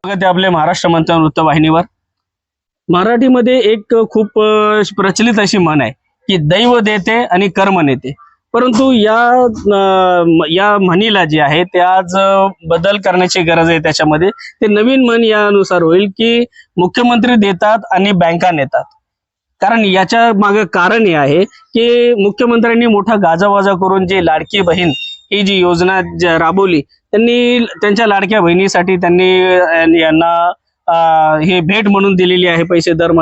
स्वागत आहे आपले महाराष्ट्र मंथन वृत्तवाहिनीवर. मराठीमध्ये एक खूप प्रचलित अशी म्हण आहे की दैव देते आणि कर्म नेते. परंतु या या म्हणीला जे आहे ते आज बदल करण्याची गरज आहे त्याच्यामध्ये. ते नवीन म्हण यानुसार होईल की मुख्यमंत्री देतात आणि बँका नेतात. कारण याच्या मागे कारण हे आहे की मुख्यमंत्र्यांनी मोठा गाजावाजा करून जे लाडकी बहीण ही जी योजना राबवली त्यांनी त्यांच्या लाडक्या बहिणीसाठी त्यांनी यांना हे भेट म्हणून दिलेली आहे पैसे दर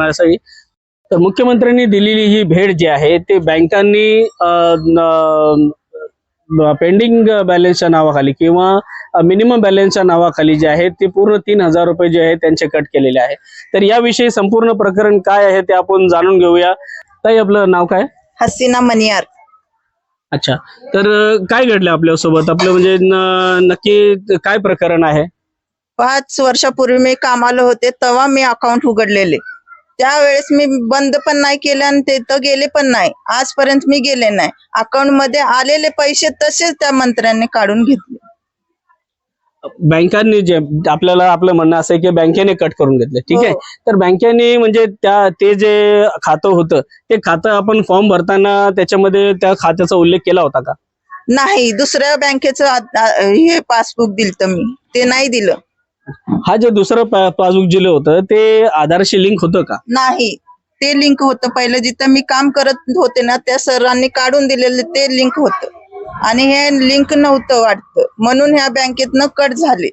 तर मुख्यमंत्र्यांनी दिलेली ही भेट जी आहे ते बँकांनी पेंडिंग बॅलन्सच्या नावाखाली किंवा मिनिमम बॅलन्सच्या नावाखाली जे आहे ते पूर्ण तीन हजार रुपये जे आहे त्यांचे कट केलेले आहे. तर याविषयी संपूर्ण प्रकरण काय आहे ते आपण जाणून घेऊया. ताई आपलं नाव काय? हसीना मनियार. अच्छा. तर काय घडलं आपल्यासोबत? आपलं म्हणजे न- नक्की काय प्रकरण आहे? पाच वर्षापूर्वी मी कामाला होते तेव्हा मी अकाउंट उघडलेले. त्यावेळेस मी बंद पण नाही केले आणि ते तर गेले पण नाही. आजपर्यंत मी गेले नाही. अकाउंटमध्ये आलेले पैसे तसेच त्या मंत्र्यांनी काढून घेतले. बँकांनी जे आपल्याला आपलं म्हणणं असं आहे की बँकेने कट करून घेतले. ठीक आहे? हो. तर बँकेने म्हणजे त्या ते जे खातं होतं ते खातं आपण फॉर्म भरताना त्याच्यामध्ये त्या खात्याचा उल्लेख केला होता का? नाही दुसऱ्या बँकेचं आ- आ- हे पासबुक दिलं मी. ते नाही दिलं. हा जे दुसरं पा- पासबुक दिलं होतं ते आधारशी लिंक होतं का? नाही. ते लिंक होतं. पहिलं जिथं मी काम करत होते ना त्या सरांनी काढून दिलेलं ते लिंक होतं. आणि हे लिंक नव्हतं वाटतं. म्हणून ह्या बँकेतनं कट झाले.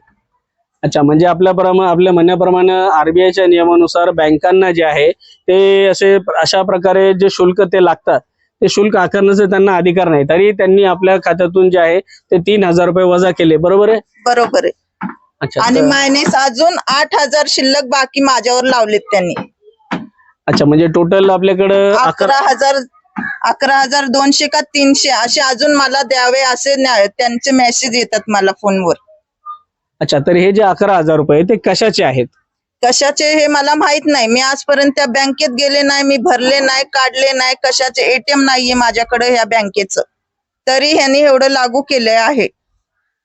अच्छा म्हणजे आपल्या प्रमाणे आपल्या म्हणण्याप्रमाणे आरबीआयच्या नियमानुसार बँकांना जे आहे ते असे अशा प्रकारे जे शुल्क ते लागतात ते शुल्क आकारण्याचे त्यांना अधिकार नाही. तरी त्यांनी आपल्या खात्यातून जे आहे ते तीन हजार रुपये वजा केले. बरोबर आहे? बरोबर आहे. अच्छा आणि तर- मायनेस अजून आठ हजार शिल्लक बाकी माझ्यावर लावलेत त्यांनी. अच्छा म्हणजे टोटल आपल्याकडं अकरा अकरा हजार अकरा हजार दोनशे का तीनशे असे अजून मला द्यावे असे न्या- त्यांचे मेसेज येतात मला फोनवर. अच्छा तर हे जे अकरा हजार रुपये ते कशाचे आहेत? कशाचे हे मला माहीत नाही. मी आजपर्यंत त्या बँकेत गेले नाही मी भरले नाही काढले नाही कशाचे एटीएम नाहीये माझ्याकडे ह्या बँकेचं. तरी ह्यांनी एवढं लागू केले आहे.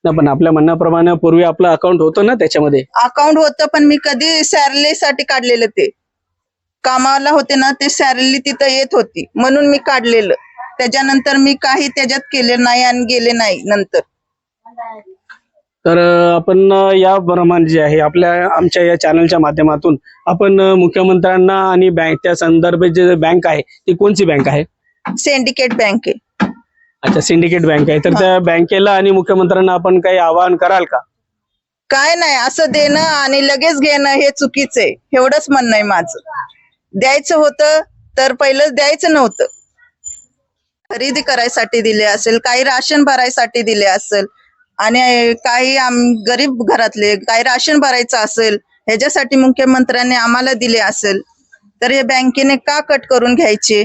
ना पण आपल्या म्हणण्याप्रमाणे पूर्वी आपलं अकाउंट होतं ना त्याच्यामध्ये? अकाउंट होतं पण मी कधी सॅलरी साठी काढलेलं ते. कामाला होते ना ते सॅलरी तिथं येत होती. म्हणून मी काढलेलं. त्याच्यानंतर मी काही त्याच्यात केले नाही आणि गेले नाही नंतर. तर अं, आपण अं, या प्रमाणे जे आहे आपल्या आमच्या या चॅनलच्या माध्यमातून आपण अं, मुख्यमंत्र्यांना आणि बँक त्या संदर्भात जे बँक आहे ती कोणती बँक आहे? सिंडिकेट बँक आहे. अच्छा सिंडिकेट बँक आहे. तर त्या बँकेला आणि मुख्यमंत्र्यांना आपण काही आवाहन कराल का? काय नाही असं देणं आणि लगेच घेणं हे चुकीचं आहे. एवढंच म्हणणं आहे माझं. द्यायचं होतं तर पहिलं द्यायचं नव्हतं. खरेदी करायसाठी दिले असेल काही राशन भरायसाठी दिले असेल आणि काही आम गरीब घरातले काही राशन भरायचं असेल ह्याच्यासाठी मुख्यमंत्र्यांनी आम्हाला दिले असेल तर हे बँकेने का कट करून घ्यायचे?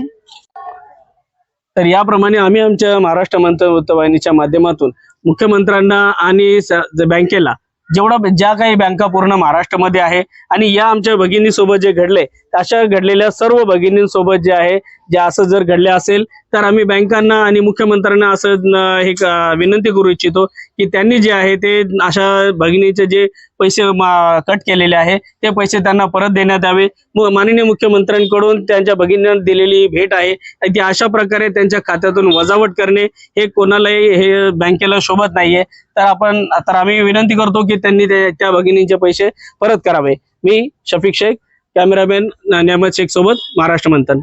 तर याप्रमाणे आम्ही आमच्या महाराष्ट्र मंत्रवाहिनीच्या माध्यमातून मुख्यमंत्र्यांना आणि बँकेला जेवढा ज्या काही बँका पूर्ण महाराष्ट्रामध्ये आहे. आणि या आमच्या भगिनीसोबत जे घडले अशा घडलेल्या सर्व भगिनींसोबत जे आहे जे असं जर घडले असेल तर आम्ही बँकांना आणि मुख्यमंत्र्यांना असं हे विनंती करू इच्छितो की त्यांनी जे आहे ते अशा भगिनीचे जे पैसे कट केलेले आहे ते पैसे त्यांना परत देण्यात यावे. माननीय मुख्यमंत्र्यांकडून त्यांच्या भगिनींना दिलेली भेट आहे. ती अशा प्रकारे त्यांच्या खात्यातून वजावट करणे हे कोणालाही हे बँकेला शोभत नाहीये. तर आपण तर आम्ही विनंती करतो की त्यांनी त्या भगिनींचे पैसे परत करावे. मी शफिक शेख कॅमेरामॅन नेहमद शेख सोबत महाराष्ट्र मंथन.